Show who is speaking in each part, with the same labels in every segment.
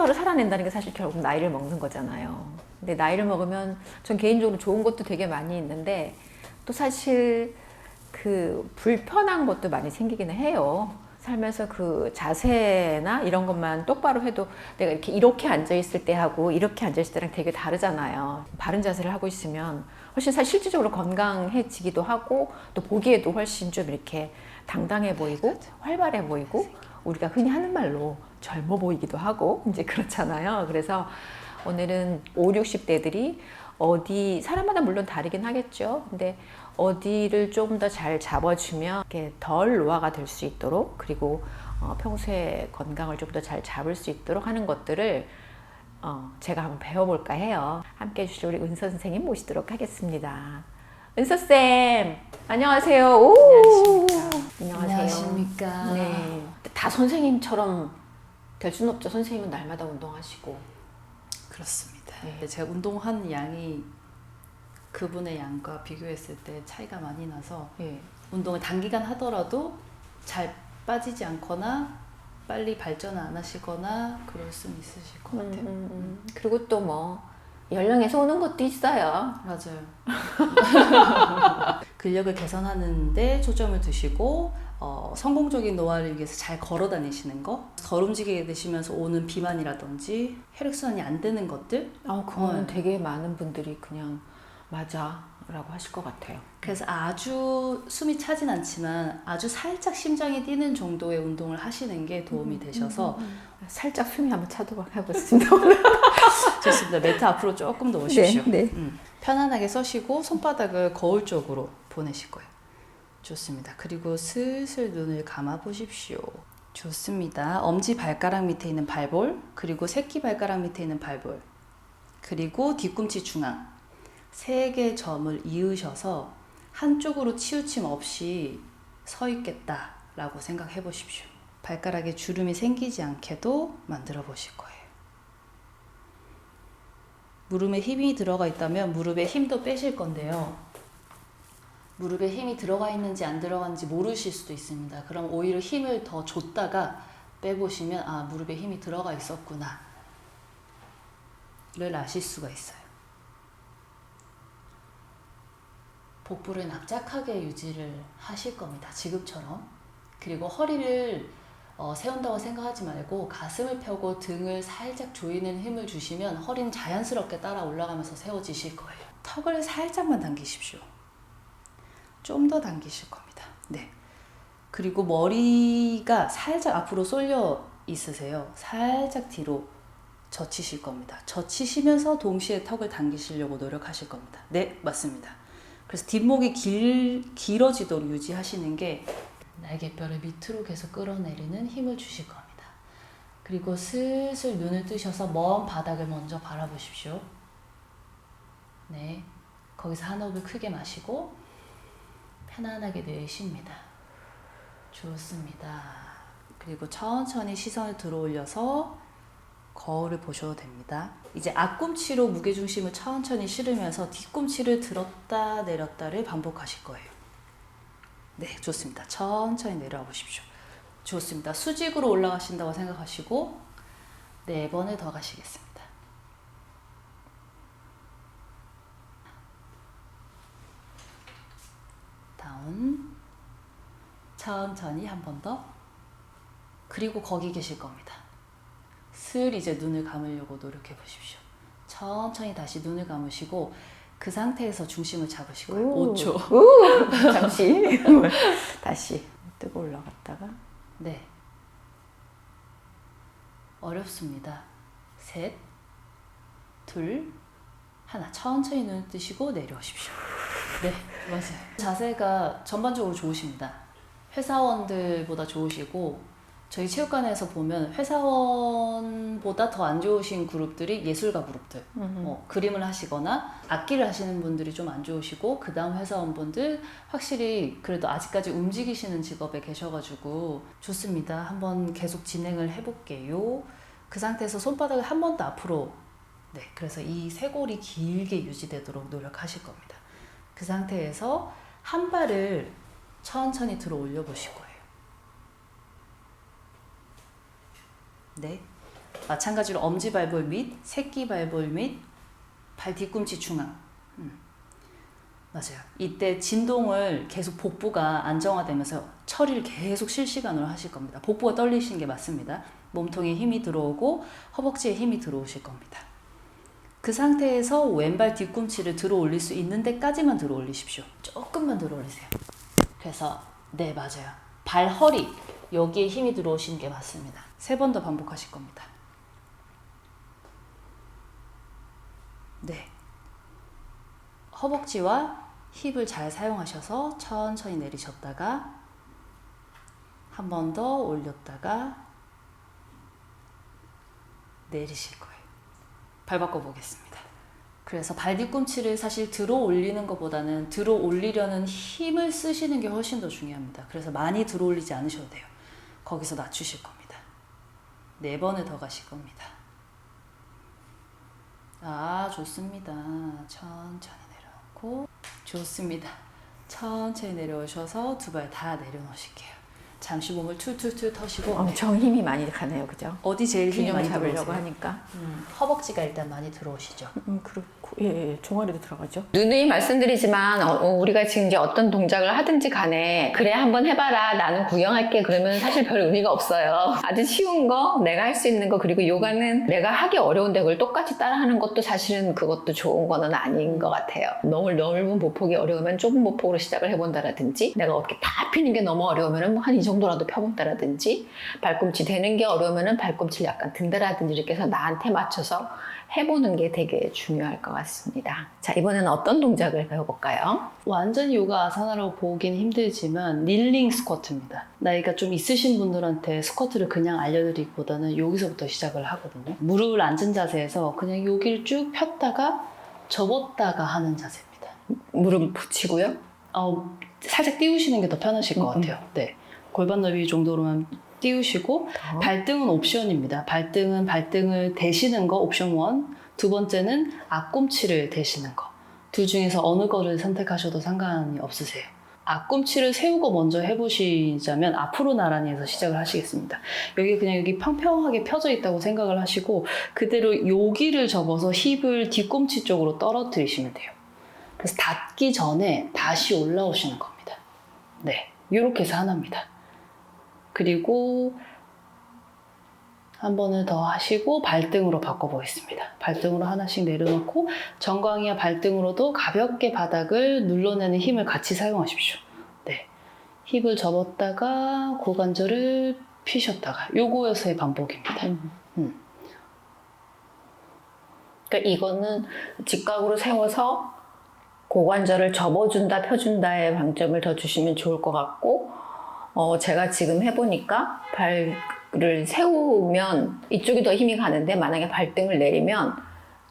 Speaker 1: 하루하루 살아낸다는 게 사실 결국 나이를 먹는 거잖아요. 근데 나이를 먹으면 전 개인적으로 좋은 것도 되게 많이 있는데 또 사실 그 불편한 것도 많이 생기기는 해요. 살면서 그 자세나 이런 것만 똑바로 해도 내가 이렇게 이렇게 앉아 있을 때 하고 이렇게 앉아 있을 때랑 되게 다르잖아요. 바른 자세를 하고 있으면 훨씬 사실 실질적으로 건강해지기도 하고 또 보기에도 훨씬 좀 이렇게 당당해 보이고 활발해 보이고 우리가 흔히 하는 말로 젊어 보이기도 하고 이제 그렇잖아요. 그래서 오늘은 5, 60대들이 어디 사람마다 물론 다르긴 하겠죠. 근데 어디를 좀 더 잘 잡아주면 이렇게 덜 노화가 될 수 있도록 그리고 어, 평소에 건강을 좀 더 잘 잡을 수 있도록 하는 것들을 어, 제가 한번 배워볼까 해요. 함께 해주실 우리 은서 선생님 모시도록 하겠습니다. 은서 쌤, 안녕하세요. 오, 안녕하세요.
Speaker 2: 안녕하십니까.
Speaker 1: 네, 다 선생님처럼 될 수는 없죠. 선생님은 날마다 운동하시고.
Speaker 2: 그렇습니다.
Speaker 1: 네.
Speaker 2: 제가 운동한 양이 그분의 양과 비교했을 때 차이가 많이 나서
Speaker 1: 예.
Speaker 2: 운동을 단기간 하더라도 잘 빠지지 않거나 빨리 발전을 안 하시거나 그럴 수는 있으실 것
Speaker 1: 음,
Speaker 2: 같아요.
Speaker 1: 음, 음. 그리고 또 뭐 연령에서 오는 것도 있어요.
Speaker 2: 맞아요. 근력을 개선하는데 초점을 두시고 어, 성공적인 노화를 위해서 잘 걸어 다니시는 거, 덜 움직이게 되시면서 오는 비만이라든지 혈액순환이 안 되는 것들
Speaker 1: 아, 그거는
Speaker 2: 네.
Speaker 1: 되게 많은 분들이 그냥 맞아 라고 하실 것 같아요.
Speaker 2: 그래서 아주 숨이 차진 않지만 아주 살짝 심장이 뛰는 정도의 운동을 하시는 게 도움이 되셔서
Speaker 1: 살짝 숨이 한번 차도록 해보겠습니다.
Speaker 2: 좋습니다. 매트 앞으로 조금 더 오십시오.
Speaker 1: 네, 네.
Speaker 2: 음, 편안하게 서시고 손바닥을 거울 쪽으로 보내실 거예요. 좋습니다. 그리고 슬슬 눈을 감아 보십시오. 좋습니다. 엄지 발가락 밑에 있는 발볼, 그리고 새끼 발가락 밑에 있는 발볼, 그리고 뒤꿈치 중앙 세 개의 점을 이으셔서 한쪽으로 치우침 없이 서 있겠다라고 생각해 보십시오. 발가락에 주름이 생기지 않게도 만들어 보실 거예요. 무릎에 힘이 들어가 있다면 무릎에 힘도 빼실 건데요. 무릎에 힘이 들어가 있는지 안 들어간지 모르실 수도 있습니다. 그럼 오히려 힘을 더 줬다가 빼보시면 아 무릎에 힘이 들어가 있었구나 를 아실 수가 있어요. 복부를 납작하게 유지를 하실 겁니다. 지금처럼. 그리고 허리를 어, 세운다고 생각하지 말고 가슴을 펴고 등을 살짝 조이는 힘을 주시면 허리는 자연스럽게 따라 올라가면서 세워지실 거예요. 턱을 살짝만 당기십시오. 좀 더 당기실 겁니다. 네. 그리고 머리가 살짝 앞으로 쏠려 있으세요. 살짝 뒤로 젖히실 겁니다. 젖히시면서 동시에 턱을 당기시려고 노력하실 겁니다. 네, 맞습니다. 그래서 뒷목이 길, 길어지도록 유지하시는 게 날개뼈를 밑으로 계속 끌어내리는 힘을 주실 겁니다. 그리고 슬슬 눈을 뜨셔서 먼 바닥을 먼저 바라보십시오. 네. 거기서 한 호흡을 크게 마시고 편안하게 내쉽니다. 좋습니다. 그리고 천천히 시선을 들어 올려서 거울을 보셔도 됩니다. 이제 앞꿈치로 무게중심을 천천히 실으면서 뒤꿈치를 들었다 내렸다를 반복하실 거예요. 네, 좋습니다. 천천히 내려와 보십시오. 좋습니다. 수직으로 올라가신다고 생각하시고 네 번을 더 가시겠습니다. 다운. 천천히 한 번 더. 그리고 거기 계실 겁니다. 슬 이제 눈을 감으려고 노력해 보십시오. 천천히 다시 눈을 감으시고 그 상태에서 중심을 거예요.
Speaker 1: 오.
Speaker 2: 5초.
Speaker 1: 오, 잠시 다시 뜨고 올라갔다가
Speaker 2: 네. 어렵습니다. 셋, 둘, 하나. 천천히 눈을 뜨시고 내려오십시오. 네, 맞아요. 자세가 전반적으로 좋으십니다. 회사원들보다 좋으시고, 저희 체육관에서 보면 회사원보다 더 안 좋으신 그룹들이 예술가 그룹들. 어, 그림을 하시거나 악기를 하시는 분들이 좀 안 좋으시고 그 다음 회사원분들 확실히 그래도 아직까지 움직이시는 직업에 계셔가지고 좋습니다. 한번 계속 진행을 해볼게요. 그 상태에서 손바닥을 한 번 더 앞으로 네 그래서 이 쇄골이 길게 유지되도록 노력하실 겁니다. 그 상태에서 한 발을 천천히 들어 올려 보실 거예요. 네 마찬가지로 엄지 발볼 및 새끼 발볼 및 발 뒤꿈치 중앙. 음. 맞아요. 이때 진동을 계속 복부가 안정화되면서 처리를 계속 실시간으로 하실 겁니다. 복부가 떨리시는 게 맞습니다. 몸통에 힘이 들어오고 허벅지에 힘이 들어오실 겁니다. 그 상태에서 왼발 뒤꿈치를 들어 올릴 수 있는 데까지만 들어 올리십시오. 조금만 들어 올리세요. 그래서 네 맞아요. 발 허리 여기에 힘이 들어오시는 게 맞습니다. 세 번 더 반복하실 겁니다. 네. 허벅지와 힙을 잘 사용하셔서 천천히 내리셨다가 한 번 더 올렸다가 내리실 거예요. 발 바꿔 보겠습니다. 그래서 발 뒤꿈치를 사실 들어 올리는 것보다는 들어 올리려는 힘을 쓰시는 게 훨씬 더 중요합니다. 그래서 많이 들어 올리지 않으셔도 돼요. 거기서 낮추실 겁니다. 네 번을 더 가실 겁니다. 아, 좋습니다. 천천히 내려놓고 좋습니다. 천천히 내려오셔서 두 발 다 내려놓으실게요. 잠시 몸을 툴툴툴 터시고
Speaker 1: 엄청 힘이 많이 가네요, 그죠?
Speaker 2: 어디 제일 힘이
Speaker 1: 균형
Speaker 2: 많이
Speaker 1: 잡으려고
Speaker 2: 들어오세요?
Speaker 1: 하니까.
Speaker 2: 음, 허벅지가 일단 많이 들어오시죠.
Speaker 1: 음, 그렇고, 예, 예, 종아리도 들어가죠. 누누이 말씀드리지만, 어, 어, 우리가 지금 이제 어떤 동작을 하든지 간에, 그래, 한번 해봐라. 나는 구경할게. 그러면 사실 별 의미가 없어요. 아주 쉬운 거, 내가 할 수 있는 거, 그리고 요가는 내가 하기 어려운데 그걸 똑같이 따라하는 것도 사실은 그것도 좋은 거는 아닌 것 같아요. 너무 넓은 보폭이 어려우면 좁은 보폭으로 시작을 해본다라든지, 내가 어깨 다 피는 게 너무 어려우면 한이 정도 라도 펴본다라든지, 발꿈치 대는 게 어려우면 발꿈치를 약간 든다라든지 이렇게 해서 나한테 맞춰서 해보는 게 되게 중요할 것 같습니다. 자, 이번에는 어떤 동작을 배워볼까요?
Speaker 2: 완전히 요가 아사나라고 보긴 힘들지만 닐링 스쿼트입니다. 나이가 좀 있으신 분들한테 스쿼트를 그냥 알려드리기보다는 여기서부터 시작을 하거든요. 무릎을 앉은 자세에서 그냥 여기를 쭉 폈다가 접었다가 하는 자세입니다.
Speaker 1: 무릎 붙이고요.
Speaker 2: 어, 살짝 띄우시는 게 더 편하실 것
Speaker 1: 음, 음.
Speaker 2: 같아요. 네. 골반 너비 정도로만 띄우시고
Speaker 1: 더.
Speaker 2: 발등은 옵션입니다. 발등은 발등을 대시는 거 옵션 1. 두 번째는 앞꿈치를 대시는 거. 둘 중에서 어느 거를 선택하셔도 상관이 없으세요. 앞꿈치를 세우고 먼저 해보시자면 앞으로 나란히 해서 시작을 하시겠습니다. 여기 그냥 여기 평평하게 펴져 있다고 생각을 하시고 그대로 여기를 접어서 힙을 뒤꿈치 쪽으로 떨어뜨리시면 돼요. 그래서 닿기 전에 다시 올라오시는 겁니다. 네. 이렇게 해서 하나입니다. 그리고 한 번을 더 하시고 발등으로 바꿔보겠습니다. 발등으로 하나씩 내려놓고 정강이와 발등으로도 가볍게 바닥을 눌러내는 힘을 같이 사용하십시오. 네. 힙을 접었다가 고관절을 피셨다가 요거에서의 반복입니다. 음.
Speaker 1: 그러니까 이거는 직각으로 세워서 고관절을 접어준다, 펴준다의 방점을 더 주시면 좋을 것 같고, 어, 제가 지금 해보니까 발을 세우면 이쪽이 더 힘이 가는데 만약에 발등을 내리면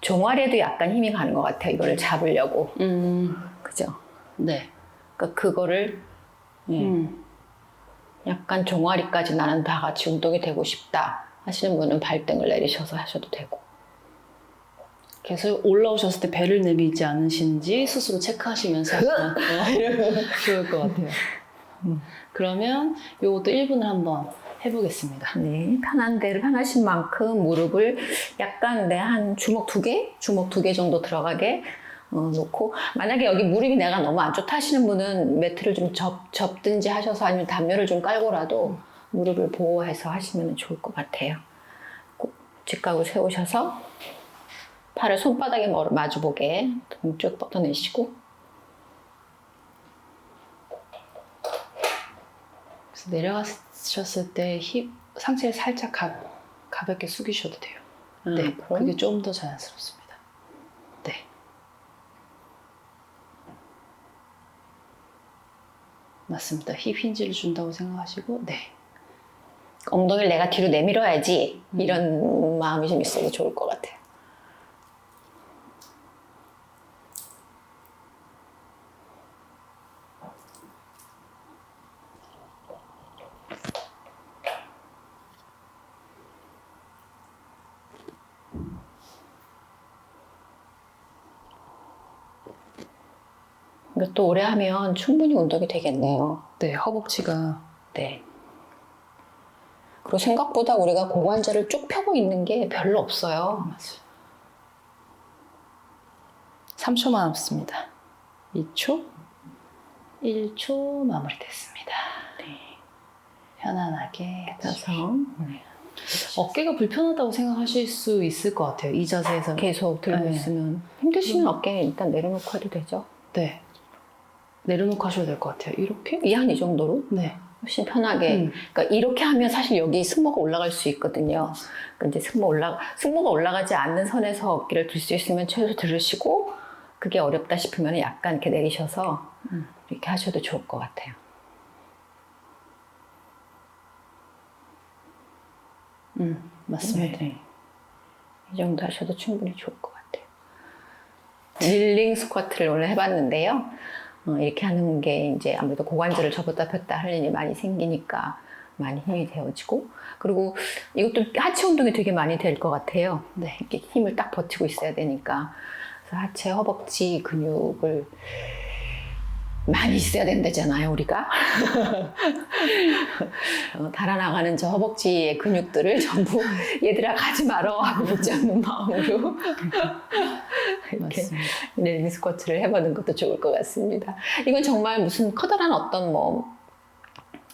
Speaker 1: 종아리에도 약간 힘이 가는 것 같아요. 이거를 잡으려고.
Speaker 2: 음,
Speaker 1: 그죠?
Speaker 2: 네.
Speaker 1: 그러니까 그거를 예,
Speaker 2: 음.
Speaker 1: 약간 종아리까지 나는 다 같이 운동이 되고 싶다 하시는 분은 발등을 내리셔서 하셔도 되고.
Speaker 2: 계속 올라오셨을 때 배를 내밀지 않으신지 스스로 체크하시면서 하시면 좋을 것 같아요. 그러면 요것도 1분을 한번 해보겠습니다.
Speaker 1: 네, 편한 대로 편하신 만큼 무릎을 약간 내한 주먹 두 개, 주먹 두 개 정도 들어가게 어, 놓고 만약에 여기 무릎이 내가 너무 안 좋다 하시는 분은 매트를 좀 접, 접든지 하셔서 아니면 담요를 좀 깔고라도 무릎을 보호해서 하시면 좋을 것 같아요. 꼭 직각으로 세우셔서 팔을 손바닥에 멀- 마주보게 쭉 뻗어내시고
Speaker 2: 그래서 내려가셨을 때 힙, 상체를 살짝 가, 가볍게 숙이셔도 돼요. 네,
Speaker 1: 음, 그럼?
Speaker 2: 그게 좀 더 자연스럽습니다. 네. 맞습니다. 힙 힌지를 준다고 생각하시고, 네.
Speaker 1: 엉덩이를 내가 뒤로 내밀어야지 이런 마음이 좀 있어도 좋을 것 같아요. 이것도 오래 하면 충분히 운동이 되겠네요.
Speaker 2: 네, 허벅지가
Speaker 1: 네. 그리고 생각보다 우리가 고관절을 쭉 펴고 있는 게 별로 없어요.
Speaker 3: 맞아. 3초만 남습니다. 2초, 1초 마무리됐습니다. 네. 편안하게
Speaker 1: 그래서
Speaker 3: 어깨가 불편하다고 생각하실 수 있을 것 같아요. 이 자세에서
Speaker 1: 계속 들고
Speaker 3: 네.
Speaker 1: 있으면 힘드시면 어깨 일단 내려놓고 해도 되죠.
Speaker 3: 네 내려놓고 하셔도 될 것 같아요. 이렇게
Speaker 1: 이 한 이 정도로
Speaker 3: 네.
Speaker 1: 훨씬 편하게.
Speaker 3: 음.
Speaker 1: 그러니까 이렇게 하면 사실 여기 승모가 올라갈 수 있거든요. 그러니까 이제 승모 올라 승모가 올라가지 않는 선에서 어깨를 들 수 있으면 최소 들으시고 그게 어렵다 싶으면 약간 이렇게 내리셔서
Speaker 3: 음.
Speaker 1: 이렇게 하셔도 좋을 것 같아요.
Speaker 3: 음 맞습니다.
Speaker 1: 네. 이 정도 하셔도 충분히 좋을 것 같아요. 릴링 스쿼트를 오늘 해봤는데요. 어, 이렇게 하는 게 이제 아무래도 고관절을 접었다 폈다 할 일이 많이 생기니까 많이 힘이 되어지고 그리고 이것도 하체 운동이 되게 많이 될 것 같아요.
Speaker 3: 네.
Speaker 1: 이렇게 힘을 딱 버티고 있어야 되니까 그래서 하체 허벅지 근육을 많이 있어야 된다잖아요, 우리가. 어, 달아나가는 저 허벅지의 근육들을 전부 얘들아 가지 말어 하고 붙잡는 마음으로 이렇게
Speaker 3: 맞습니다.
Speaker 1: 릴링 스쿼트를 해보는 것도 좋을 것 같습니다. 이건 정말 무슨 커다란 어떤 뭐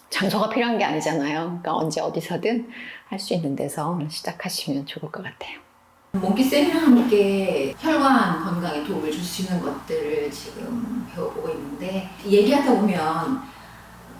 Speaker 1: 장소가 필요한 게 아니잖아요. 그러니까 언제 어디서든 할 수 있는 데서 시작하시면 좋을 것 같아요. 몽키쌤이랑 함께 혈관 건강에 도움을 줄 수 있는 것들을 지금 배워보고 있는데 얘기하다 보면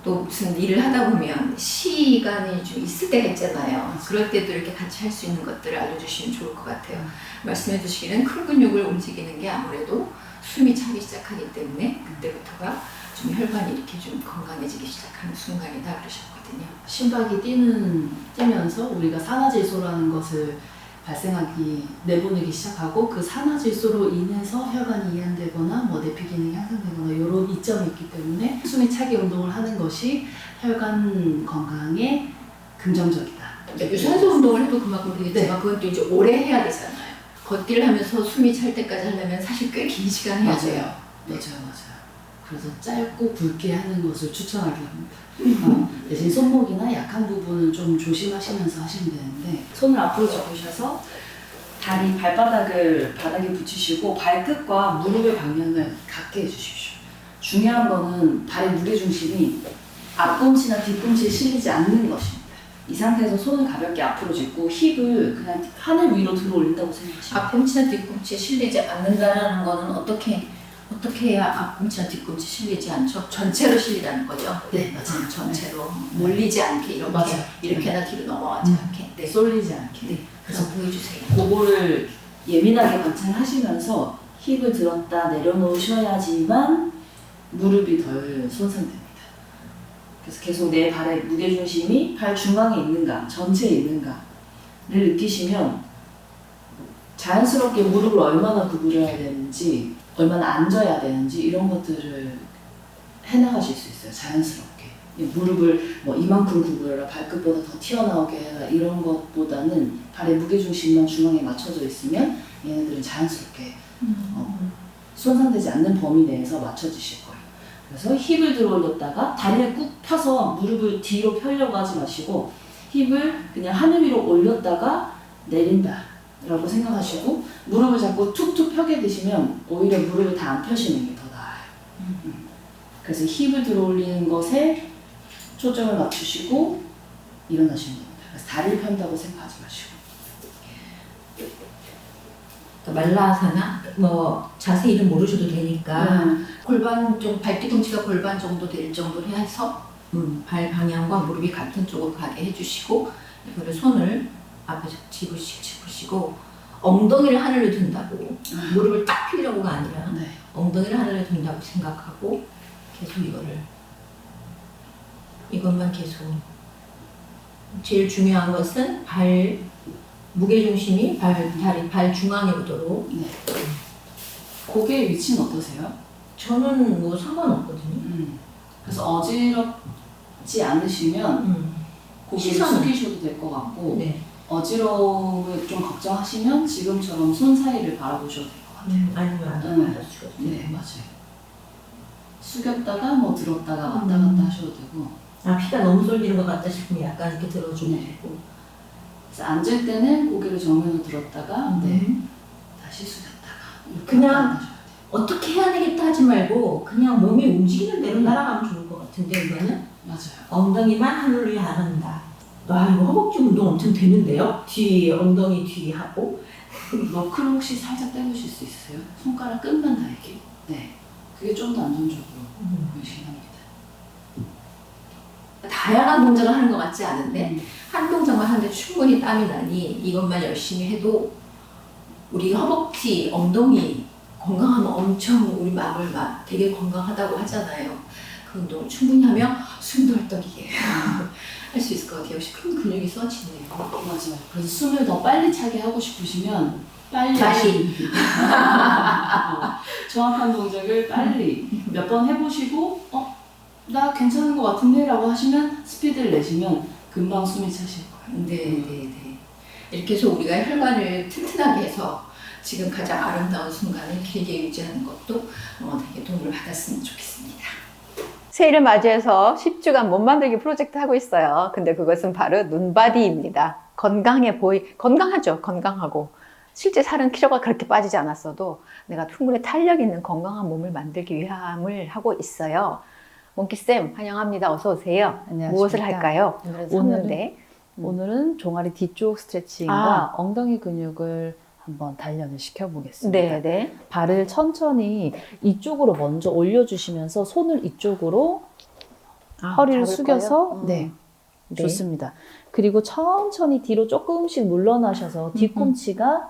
Speaker 1: 또 무슨 일을 하다 보면 시간이 좀 있을 때가 있잖아요. 그럴 때도 이렇게 같이 할 수 있는 것들을 알려주시면 좋을 것 같아요. 말씀해 주시기는 큰 근육을 움직이는 게 아무래도 숨이 차기 시작하기 때문에 그때부터가 좀 혈관이 이렇게 좀 건강해지기 시작하는 순간이다 그러셨거든요.
Speaker 2: 심박이 뛰는 뛰면서 우리가 산화질소라는 것을 발생하기 내보내기 시작하고 그 산화질소로 인해서 혈관이 이완되거나 뭐 내피 기능이 향상되거나 이런 이점이 있기 때문에 숨이 차기 운동을 하는 것이 혈관 건강에 긍정적이다.
Speaker 1: 유산소 운동을 해도 그만큼 되겠지만 그건 또 이제 오래 해야 되잖아요. 걷기를 하면서 숨이 찰 때까지 하려면 사실 꽤 긴 시간 해야 돼요.
Speaker 2: 맞아요, 맞아요. 그래서 짧고 굵게 하는 것을 추천하기 합니다. 어, 대신 손목이나 약한 부분은 좀 조심하시면서 하시면 되는데 손을 앞으로 접으셔서 다리 발바닥을 바닥에 붙이시고 발끝과 무릎의 방향을 같게 해주십시오. 중요한 거는 발의 무게 중심이 앞꿈치나 뒤꿈치에 실리지 않는 것입니다. 이 상태에서 손을 가볍게 앞으로 짚고 힙을 그냥 하늘 위로 들어 올린다고 생각하시면
Speaker 1: 앞꿈치나 뒤꿈치에 실리지 않는다라는 거는 어떻게 어떻게 해야 앞꿈치나 뒤꿈치 실리지 않죠? 전체로 실리라는 거죠.
Speaker 2: 네, 맞아요.
Speaker 1: 전체로 몰리지 않게 이렇게
Speaker 2: 맞아요.
Speaker 1: 이렇게나 뒤로 넘어가지
Speaker 2: 음.
Speaker 1: 않게. 네.
Speaker 2: 쏠리지 않게.
Speaker 1: 네. 그래서 보여주세요.
Speaker 2: 그거를 예민하게 관찰하시면서 힙을 들었다 내려놓으셔야지만 무릎이 덜 손상됩니다. 그래서 계속 내 발의 무게 중심이 발 중앙에 있는가, 전체에 있는가를 느끼시면 자연스럽게 무릎을 얼마나 구부려야 되는지, 얼마나 앉아야 되는지 이런 것들을 해나가실 수 있어요. 자연스럽게. 이 무릎을 뭐 이만큼 구부려라, 발끝보다 더 튀어나오게 해라 이런 것보다는 발의 무게중심만 중앙에 맞춰져 있으면 얘네들은 자연스럽게 어, 손상되지 않는 범위 내에서 맞춰지실 거예요. 그래서 힙을 들어 올렸다가 다리를 꾹 펴서 무릎을 뒤로 펴려고 하지 마시고 힙을 그냥 하늘 위로 올렸다가 내린다. 라고 생각하시고 무릎을 자꾸 툭툭 펴게 되시면 오히려 무릎을 다 안 펴시는 게 더 나아요. 음. 그래서 힙을 들어 올리는 것에 초점을 맞추시고 일어나시면 됩니다. 그래서 다리를 편다고 생각하지 마시고.
Speaker 1: 말라아사나 뭐 자세히는 모르셔도 되니까
Speaker 2: 음.
Speaker 1: 골반 좀 발뒤꿈치가 골반 정도 될 정도로 해서 음, 발 방향과 무릎이 같은 쪽으로 가게 해주시고 이거를 손을 앞에 집으시, 집으시고 엉덩이를 하늘로 든다고 무릎을 딱 펴려고가 아니라
Speaker 2: 네.
Speaker 1: 엉덩이를 하늘로 든다고 생각하고 계속 이거를 이것만 계속 제일 중요한 것은 발 무게 중심이 발, 다리, 발 중앙에 오도록
Speaker 2: 네. 고개의 위치는 어떠세요?
Speaker 1: 저는 뭐 상관없거든요.
Speaker 2: 음. 그래서 어지럽지 않으시면
Speaker 1: 음.
Speaker 2: 고개를
Speaker 1: 시선은?
Speaker 2: 숙이셔도 될 것 같고
Speaker 1: 네.
Speaker 2: 어지러움을 좀 걱정하시면 지금처럼 손 사이를 바라보셔도 될 것 같아요.
Speaker 1: 아니면 안
Speaker 2: 음. 네, 맞아요. 숙였다가 뭐 들었다가 왔다
Speaker 1: 음.
Speaker 2: 갔다 하셔도 되고
Speaker 4: 아, 피가 너무 쏠리는 것 같다 싶으면 약간 이렇게 들어주면
Speaker 5: 네.
Speaker 4: 되고.
Speaker 5: 그래서 앉을 때는 고개를 정면으로 들었다가 네,
Speaker 4: 음.
Speaker 5: 다시 숙였다가
Speaker 4: 그냥. 어떻게 해야 되겠다 하지 말고 그냥 몸이 움직이는 대로 날아가면 좋을 것 같은데 이거는
Speaker 5: 맞아요.
Speaker 4: 엉덩이만 하늘로 향한다. 와 이거 허벅지 운동 엄청 되는데요? 뒤 엉덩이 뒤 하고
Speaker 5: 너클 혹시 살짝 떼보실 수 있어요? 손가락 끝만 달기. 네, 그게 좀 더 안정적으로 보이시긴 합니다.
Speaker 1: 다양한 동작을 하는 것 같지 않은데
Speaker 5: 음.
Speaker 1: 한 동작만 하는데 충분히 땀이 나니 이것만 열심히 해도 우리 허벅지, 엉덩이 건강하면 엄청 우리 마음을 막 되게 건강하다고 하잖아요. 그 운동을 충분히 하면 숨도 헐떡이게 할 수 있을 것 같아요. 역시 큰 근육이 써지네요.
Speaker 5: 맞아요. 그래서 숨을 더 빨리 차게 하고 싶으시면 빨리
Speaker 1: 빨리.
Speaker 5: 어, 정확한 동작을 빨리 몇 번 해보시고 어? 나 괜찮은 것 같은데? 라고 하시면 스피드를 내시면 금방 숨이 차실 거예요.
Speaker 1: 네, 네, 네. 이렇게 해서 우리가 혈관을 튼튼하게 해서 지금 가장 아름다운 순간을 길게 유지하는 것도 어, 되게 도움을 받았으면 좋겠습니다. 새해를 맞이해서 10주간 몸 만들기 프로젝트 하고 있어요. 근데 그것은 바로 눈바디입니다. 건강해 보이, 건강하죠. 건강하고. 실제 살은 키로가 그렇게 빠지지 않았어도 내가 충분히 탄력 있는 건강한 몸을 만들기 위함을 하고 있어요. 몽키쌤, 환영합니다. 어서 오세요.
Speaker 2: 안녕하십니까.
Speaker 1: 무엇을 할까요? 오늘은.
Speaker 2: 오늘은 종아리 뒤쪽 스트레칭과
Speaker 1: 아.
Speaker 2: 엉덩이 근육을 한번 단련을 시켜보겠습니다.
Speaker 1: 네, 네.
Speaker 2: 발을 천천히 이쪽으로 먼저 올려주시면서 손을 이쪽으로 허리를
Speaker 1: 잡을
Speaker 2: 숙여서
Speaker 1: 거예요?
Speaker 2: 네,
Speaker 1: 네.
Speaker 2: 좋습니다. 그리고 천천히 뒤로 조금씩 물러나셔서 뒤꿈치가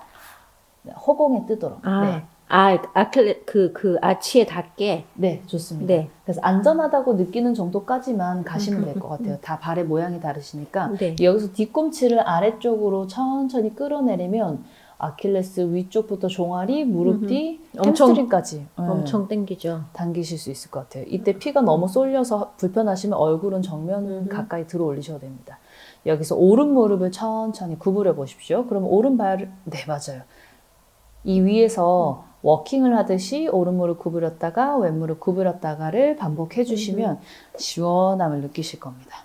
Speaker 2: 허공에 뜨도록
Speaker 6: 아,
Speaker 2: 네,
Speaker 6: 아, 아클레 그, 그 아치에 닿게.
Speaker 2: 네, 좋습니다.
Speaker 6: 네.
Speaker 2: 그래서 안전하다고 느끼는 정도까지만 가시면 될 것 같아요. 다 발의 모양이 다르시니까
Speaker 6: 네.
Speaker 2: 여기서 뒤꿈치를 아래쪽으로 천천히 끌어내리면 아킬레스 위쪽부터 종아리, 무릎 뒤,
Speaker 6: 엄청-
Speaker 2: 햄스트링까지 네,
Speaker 6: 엄청 땡기죠.
Speaker 2: 당기실 수 있을 것 같아요. 이때 피가 너무 쏠려서 불편하시면 얼굴은 정면
Speaker 6: 음흠.
Speaker 2: 가까이 들어 올리셔도 됩니다. 여기서 오른 무릎을 천천히 구부려 보십시오. 그러면 오른발을 네 맞아요. 이 위에서 워킹을 하듯이 오른 무릎 구부렸다가 왼 무릎 구부렸다가를 반복해 주시면 시원함을 느끼실 겁니다.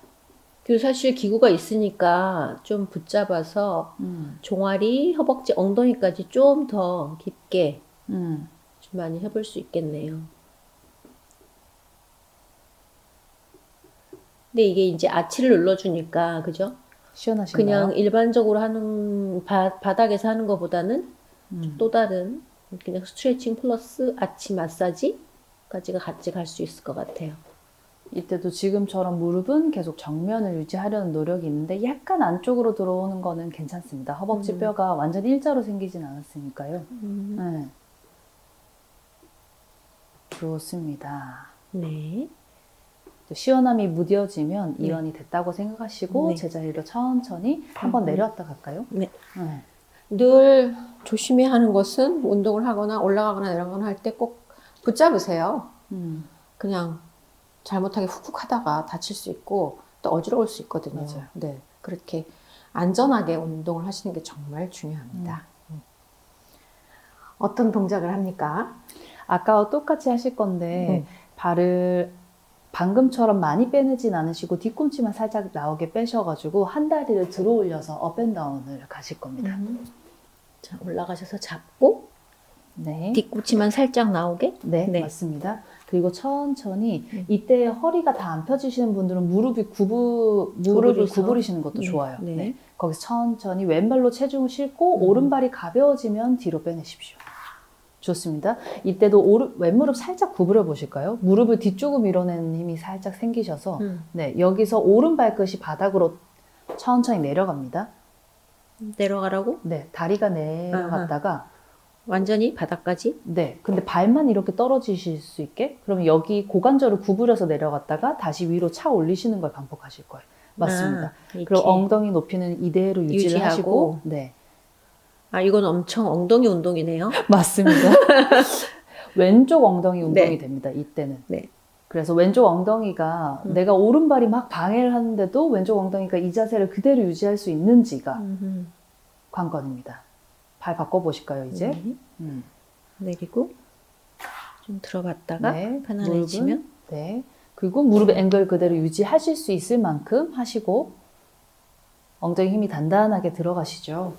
Speaker 6: 그리고 사실 기구가 있으니까 좀 붙잡아서
Speaker 2: 음,
Speaker 6: 종아리, 허벅지, 엉덩이까지 좀 더 깊게
Speaker 2: 음.
Speaker 6: 좀 많이 해볼 수 있겠네요. 근데 이게 이제 아치를 눌러주니까, 그죠?
Speaker 2: 시원하신가요?
Speaker 6: 그냥 일반적으로 하는, 바, 바닥에서 하는 것보다는
Speaker 2: 음.
Speaker 6: 또 다른, 그냥 스트레칭 플러스 아치 마사지까지가 같이 갈 수 있을 것 같아요.
Speaker 2: 이때도 지금처럼 무릎은 계속 정면을 유지하려는 노력이 있는데 약간 안쪽으로 들어오는 거는 괜찮습니다. 허벅지
Speaker 6: 음.
Speaker 2: 뼈가 완전 일자로 생기진 않았으니까요. 네. 좋습니다.
Speaker 6: 네.
Speaker 2: 또 시원함이 무뎌지면 이완이 됐다고 생각하시고
Speaker 6: 네.
Speaker 2: 제자리로 천천히 한번 내려왔다 갈까요?
Speaker 6: 네.
Speaker 2: 네.
Speaker 1: 늘 조심해야 하는 것은 운동을 하거나 올라가거나 내려가거나 할 때 꼭 붙잡으세요.
Speaker 2: 음,
Speaker 1: 그냥 잘못하게 훅훅 하다가 다칠 수 있고 또 어지러울 수 있거든요.
Speaker 2: 맞아요.
Speaker 1: 네. 그렇게 안전하게 운동을 하시는 게 정말 중요합니다. 음. 어떤 동작을 합니까?
Speaker 2: 아까와 똑같이 하실 건데
Speaker 1: 음.
Speaker 2: 발을 방금처럼 많이 빼내진 않으시고 뒤꿈치만 살짝 나오게 빼셔가지고 한 다리를 들어 올려서 업앤다운을 가실 겁니다.
Speaker 6: 자, 올라가셔서 잡고,
Speaker 2: 네.
Speaker 6: 뒤꿈치만 살짝 나오게.
Speaker 2: 네,
Speaker 6: 네.
Speaker 2: 맞습니다. 그리고 천천히
Speaker 1: 음.
Speaker 2: 이때 허리가 다 안 펴지시는 분들은 무릎이 구부 무릎을. 구부리시는 것도
Speaker 6: 네,
Speaker 2: 좋아요.
Speaker 6: 네.
Speaker 2: 네. 거기서 천천히 왼발로 체중을 싣고
Speaker 6: 음.
Speaker 2: 오른발이 가벼워지면 뒤로 빼내십시오. 좋습니다. 이때도 오른 왼무릎 살짝 구부려 보실까요? 무릎을 뒤쪽으로 밀어내는 힘이 살짝 생기셔서
Speaker 6: 음.
Speaker 2: 네, 여기서 오른 발끝이 바닥으로 천천히 내려갑니다.
Speaker 6: 내려가라고?
Speaker 2: 네, 다리가 내려갔다가
Speaker 6: 완전히 바닥까지?
Speaker 2: 네. 근데 발만 이렇게 떨어지실 수 있게? 그러면 여기 고관절을 구부려서 내려갔다가 다시 위로 차 올리시는 걸 반복하실 거예요. 맞습니다.
Speaker 6: 아.
Speaker 2: 그리고 엉덩이 높이는 이대로 유지를
Speaker 6: 유지하고.
Speaker 2: 하시고, 네.
Speaker 6: 아, 이건 엄청 엉덩이 운동이네요.
Speaker 2: 맞습니다. 왼쪽 엉덩이 운동이
Speaker 6: 네.
Speaker 2: 됩니다. 이때는.
Speaker 6: 네.
Speaker 2: 그래서 왼쪽 엉덩이가
Speaker 6: 음.
Speaker 2: 내가 오른발이 막 방해를 하는데도 왼쪽 엉덩이가 이 자세를 그대로 유지할 수 있는지가
Speaker 6: 음흠.
Speaker 2: 관건입니다. 발 바꿔보실까요, 이제?
Speaker 6: 네.
Speaker 2: 음.
Speaker 6: 내리고 좀 들어봤다가
Speaker 2: 네.
Speaker 6: 편안해지면
Speaker 2: 무릎은, 네. 그리고 무릎의 앵글 그대로 유지하실 수 있을 만큼 하시고 엉덩이 힘이 단단하게 들어가시죠.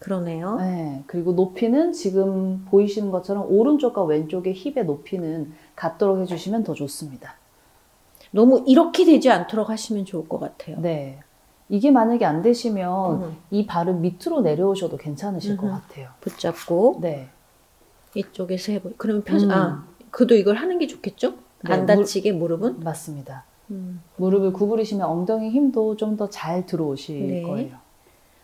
Speaker 7: 그러네요.
Speaker 2: 네, 그리고 높이는 지금 보이시는 것처럼 오른쪽과 왼쪽의 힙의 높이는 같도록 해주시면 더 좋습니다.
Speaker 7: 너무 이렇게 되지 않도록 하시면 좋을 것 같아요.
Speaker 2: 네. 이게 만약에 안 되시면
Speaker 7: 음.
Speaker 2: 이 발은 밑으로 내려오셔도 괜찮으실 것. 같아요.
Speaker 7: 붙잡고
Speaker 2: 네.
Speaker 7: 이쪽에서 해보. 그러면 편.
Speaker 2: 음.
Speaker 7: 아, 그도 이걸 하는 게 좋겠죠?
Speaker 2: 네,
Speaker 7: 안
Speaker 2: 물-
Speaker 7: 다치게 무릎은.
Speaker 2: 맞습니다.
Speaker 7: 음.
Speaker 2: 무릎을 구부리시면 엉덩이 힘도 좀 더 잘 들어오실
Speaker 7: 네.
Speaker 2: 거예요.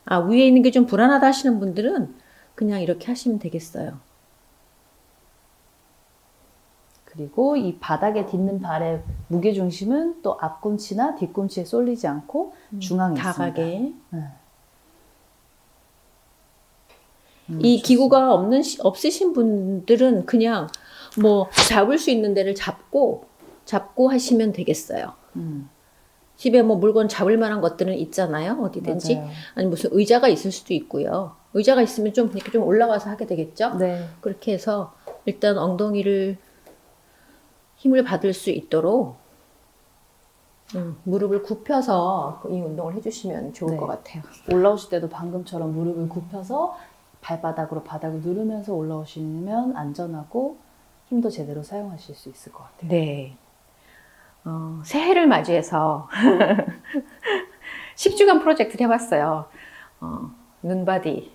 Speaker 7: 아 위에 있는 게 좀 불안하다 하시는 분들은 그냥 이렇게 하시면 되겠어요.
Speaker 2: 그리고 이 바닥에 딛는 발의 무게 중심은 또 앞꿈치나 뒤꿈치에 쏠리지 않고 중앙에 있습니다.
Speaker 7: 다가게.
Speaker 2: 네. 음,
Speaker 7: 이
Speaker 2: 좋습니다.
Speaker 7: 기구가 없는 시- 없으신 분들은 그냥 뭐 잡을 수 있는 데를 잡고 잡고 하시면 되겠어요.
Speaker 2: 음,
Speaker 7: 집에 뭐 물건 잡을 만한 것들은 있잖아요. 어디든지.
Speaker 2: 맞아요.
Speaker 7: 아니 무슨 의자가 있을 수도 있고요. 의자가 있으면 좀 이렇게 좀 올라가서 하게 되겠죠.
Speaker 2: 네.
Speaker 7: 그렇게 해서 일단 엉덩이를 힘을 받을 수 있도록 음, 무릎을 굽혀서 이 운동을 해주시면 좋을
Speaker 2: 네.
Speaker 7: 것 같아요.
Speaker 2: 올라오실 때도 방금처럼 무릎을 굽혀서 발바닥으로 바닥을 누르면서 올라오시면 안전하고 힘도 제대로 사용하실 수 있을 것 같아요.
Speaker 1: 네. 어, 새해를 맞이해서 10주간 프로젝트를 해봤어요. 어, 눈바디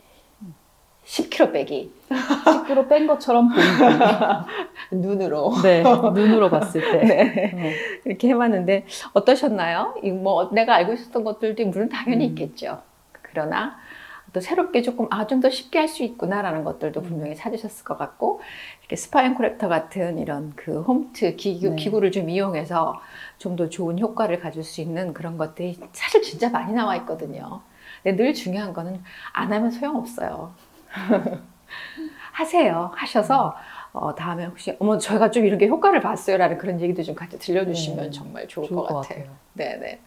Speaker 1: 10kg 빼기
Speaker 2: 10kg 뺀 것처럼 보이고
Speaker 1: 눈으로
Speaker 2: 네, 눈으로 봤을 때.
Speaker 1: 네.
Speaker 2: 어.
Speaker 1: 이렇게 해봤는데 어떠셨나요? 이뭐 내가 알고 있었던 것들도 물론 당연히
Speaker 2: 음.
Speaker 1: 있겠죠. 그러나 또 새롭게 조금 아 좀 더 쉽게 할 수 있구나라는 것들도 분명히 찾으셨을 것 같고 이렇게 스파인 코렉터 같은 이런 그 홈트 기구,
Speaker 2: 네.
Speaker 1: 기구를 좀 이용해서 좀 더 좋은 효과를 가질 수 있는 그런 것들이 사실 진짜 많이 나와 있거든요. 근데 늘 중요한 거는 안 하면 소용없어요. 하세요. 하셔서 어, 다음에 혹시 어머 저희가 좀 이런 게 효과를 봤어요라는 그런 얘기도 좀 같이 들려주시면
Speaker 2: 네.
Speaker 1: 정말 좋을,
Speaker 2: 좋을
Speaker 1: 것,
Speaker 2: 것
Speaker 1: 같아요.
Speaker 2: 같아요.
Speaker 1: 네네.